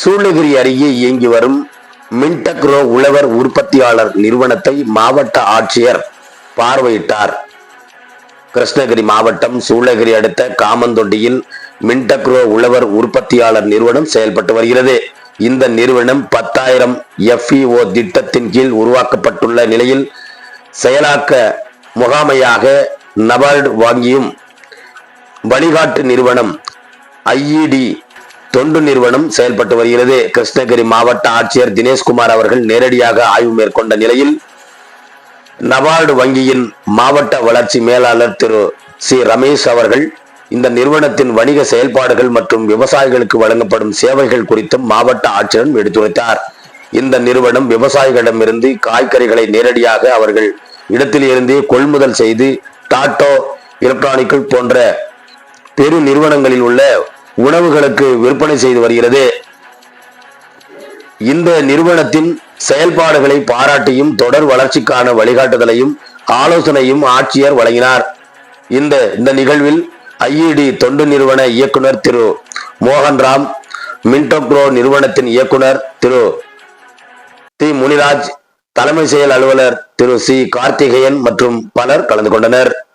சூளகிரி அருகே இயங்கி வரும் மின்டக்ரோ உழவர் உற்பத்தியாளர் நிறுவனத்தை மாவட்ட ஆட்சியர் பார்வையிட்டார். கிருஷ்ணகிரி மாவட்டம் சூளகிரி அடுத்த காமந்தொண்டியில் மின்டக்ரோ உழவர் உற்பத்தியாளர் நிறுவனம் செயல்பட்டு வருகிறது. இந்த நிறுவனம் பத்தாயிரம் எஃப்இஓ திட்டத்தின் கீழ் உருவாக்கப்பட்டுள்ள நிலையில் செயலாக்க முகாமையாக நபார்டு வாங்கியும். வழிகாட்டு நிறுவனம் ஐஇடி தொண்டு நிறுவனம் செயல்பட்டு வருகிறது. கிருஷ்ணகிரி மாவட்ட ஆட்சியர் தினேஷ்குமார் அவர்கள் நேரடியாக ஆய்வு மேற்கொண்ட நிலையில் நபார்டு வங்கியின் மாவட்ட வளர்ச்சி மேலாளர் திரு சி. ரமேஷ் அவர்கள் இந்த நிறுவனத்தின் வணிக செயல்பாடுகள் மற்றும் விவசாயிகளுக்கு வழங்கப்படும் சேவைகள் குறித்தும் மாவட்ட ஆட்சியரும் எடுத்துரைத்தார். இந்த நிறுவனம் விவசாயிகளிடமிருந்து காய்கறிகளை நேரடியாக அவர்கள் இடத்தில் இருந்தே கொள்முதல் செய்து டாட்டோ எலக்ட்ரானிக்கல் போன்ற பெரு நிறுவனங்களில் உள்ள உணவுகளுக்கு விற்பனை செய்து வருகிறது. இந்த நிறுவனத்தின் செயல்பாடுகளை பாராட்டியும் தொடர் வளர்ச்சிக்கான வழிகாட்டுதலையும் ஆலோசனையும் ஆட்சியர் வழங்கினார். இந்த இந்த நிகழ்வில் ஐஇடி தொண்டு நிறுவன இயக்குனர் திரு மோகன்ராம் மின்டோக்ரோ நிறுவனத்தின் இயக்குனர் திரு தி முனிராஜ் தலைமை செயல் அலுவலர் திரு சி. கார்த்திகேயன் மற்றும் பலர் கலந்து கொண்டனர்.